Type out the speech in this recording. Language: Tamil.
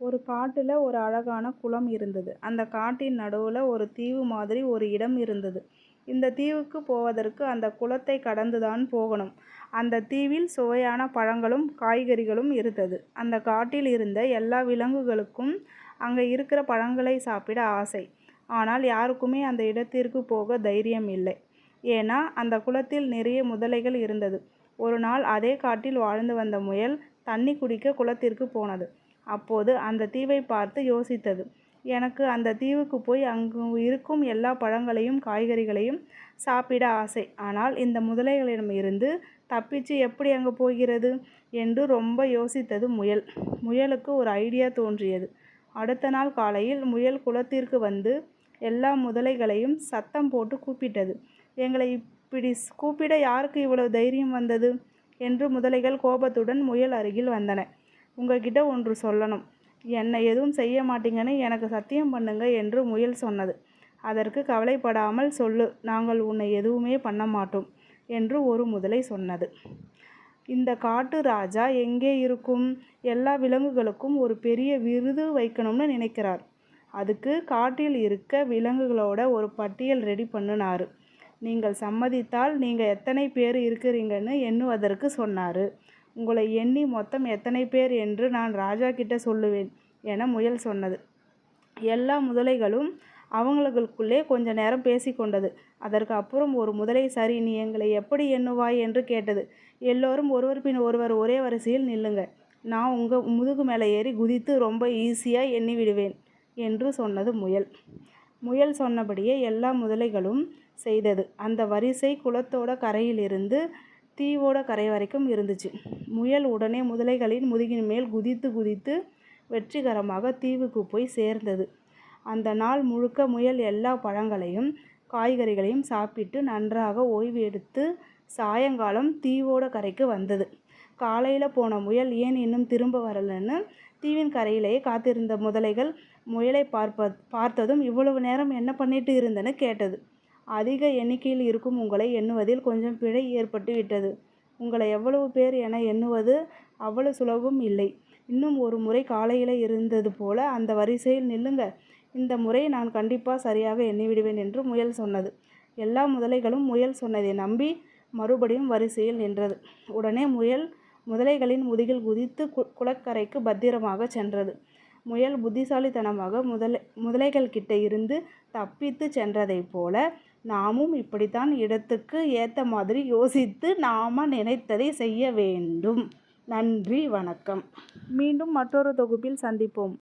ஒரு காட்டில் ஒரு அழகான குளம் இருந்தது. அந்த காட்டின் நடுவில் ஒரு தீவு மாதிரி ஒரு இடம் இருந்தது. இந்த தீவுக்கு போவதற்கு அந்த குளத்தை கடந்துதான் போகணும். அந்த தீவில் சுவையான பழங்களும் காய்கறிகளும் இருந்தது. அந்த காட்டில் இருந்த எல்லா விலங்குகளுக்கும் அங்கே இருக்கிற பழங்களை சாப்பிட ஆசை. ஆனால் யாருக்குமே அந்த இடத்திற்கு போக தைரியம் இல்லை. ஏன்னா அந்த குளத்தில் நிறைய முதலைகள் இருந்தது. ஒரு நாள் அதே காட்டில் வாழ்ந்து வந்த முயல் தண்ணி குடிக்க குளத்திற்கு போனது. அப்போது அந்த தீவை பார்த்து யோசித்தது. எனக்கு அந்த தீவுக்கு போய் அங்கு இருக்கும் எல்லா பழங்களையும் காய்கறிகளையும் சாப்பிட ஆசை. ஆனால் இந்த முதலைகளிடமிருந்து தப்பிச்சு எப்படி அங்கே போகிறது? என்று ரொம்ப யோசித்தது முயல். முயலுக்கு ஒரு ஐடியா தோன்றியது. அடுத்த நாள் காலையில் முயல் குளத்திற்கு வந்து எல்லா முதலைகளையும் சத்தம் போட்டு கூப்பிட்டது. எங்களை இப்படி கூப்பிட யாருக்கு இவ்வளவு தைரியம் வந்தது? என்று முதலைகள் கோபத்துடன் முயல் அருகில் வந்தன. உங்ககிட்ட ஒன்று சொல்லணும். என்னை எதுவும் செய்ய மாட்டீங்கன்னு எனக்கு சத்தியம் பண்ணுங்க என்று முயல் சொன்னது. அதற்கு கவலைப்படாமல் சொல்லு நாங்கள் உன்னை எதுவுமே பண்ண மாட்டோம் என்று ஒரு முதலை சொன்னது. இந்த காட்டு ராஜா எங்கே இருக்கும்? எல்லா விலங்குகளுக்கும் ஒரு பெரிய விருது வைக்கணும்னு நினைக்கிறார். அதுக்கு காட்டில் இருக்க விலங்குகளோட ஒரு பட்டியல் ரெடி பண்ணினார் நீங்கள் சம்மதித்தால் நீங்கள் எத்தனை பேர் இருக்கிறீங்கன்னு எண்ணுவதற்கு சொன்னார் உங்களை எண்ணி மொத்தம் எத்தனை பேர் என்று நான் ராஜா கிட்ட சொல்லுவேன் என முயல் சொன்னது. எல்லா முதலைகளும் அவங்களுக்குள்ளே கொஞ்ச நேரம் பேசிக்கொண்டது. அதற்கு அப்புறம் ஒரு முதலை சரி நீ எங்களை எப்படி எண்ணுவாய்? என்று கேட்டது. எல்லோரும் ஒருவர் பின் ஒருவர் ஒரே வரிசையில் நில்லுங்க. நான் உங்கள் முதுகு மேலே ஏறி குதித்து ரொம்ப ஈஸியாக எண்ணி விடுவேன் என்று சொன்னது முயல். முயல் சொன்னபடியே எல்லா முதலைகளும் செய்தது. அந்த வரிசை குளத்தோட கரையிலிருந்து தீவோட கரை வரைக்கும் இருந்துச்சு. முயல் உடனே முதலைகளின் முதுகின் மேல் குதித்து குதித்து வெற்றிகரமாக தீவுக்கு போய் சேர்ந்தது. அந்த நாள் முழுக்க முயல் எல்லா பழங்களையும் காய்கறிகளையும் சாப்பிட்டு நன்றாக ஓய்வு எடுத்து சாயங்காலம் தீவோட கரைக்கு வந்தது. காலையில் போன முயல் ஏன் இன்னும் திரும்ப வரலன்னு தீவின் கரையிலேயே காத்திருந்த முதலைகள் முயலை பார்ப்ப பார்த்ததும் இவ்வளவு நேரம் என்ன பண்ணிட்டு இருந்தேன்னு கேட்டது. அதிக எண்ணிக்கையில் இருக்கும் உங்களை எண்ணுவதில் கொஞ்சம் பிழை ஏற்பட்டு விட்டது. உங்களை எவ்வளவு பேர் என எண்ணுவது அவ்வளவு சுலபம் இல்லை. இன்னும் ஒரு முறை காலையில் இருந்தது போல அந்த வரிசையில் நில்லுங்க. இந்த முறை நான் கண்டிப்பாக சரியாக எண்ணிவிடுவேன் என்று முயல் சொன்னது. எல்லா முதலைகளும் முயல் சொன்னதை நம்பி மறுபடியும் வரிசையில் நின்றது. உடனே முயல் முதலைகளின் முதுகில் குதித்து குளக்கரைக்கு பத்திரமாக சென்றது. முயல் புத்திசாலித்தனமாக முதலை முதலைகள்கிட்ட இருந்து தப்பித்து சென்றதைப் போல நாமும் இப்படித்தான் இடத்துக்கு ஏற்ற மாதிரி யோசித்து நாம நினைத்ததை செய்ய வேண்டும். நன்றி வணக்கம். மீண்டும் மற்றொரு தொகுப்பில் சந்திப்போம்.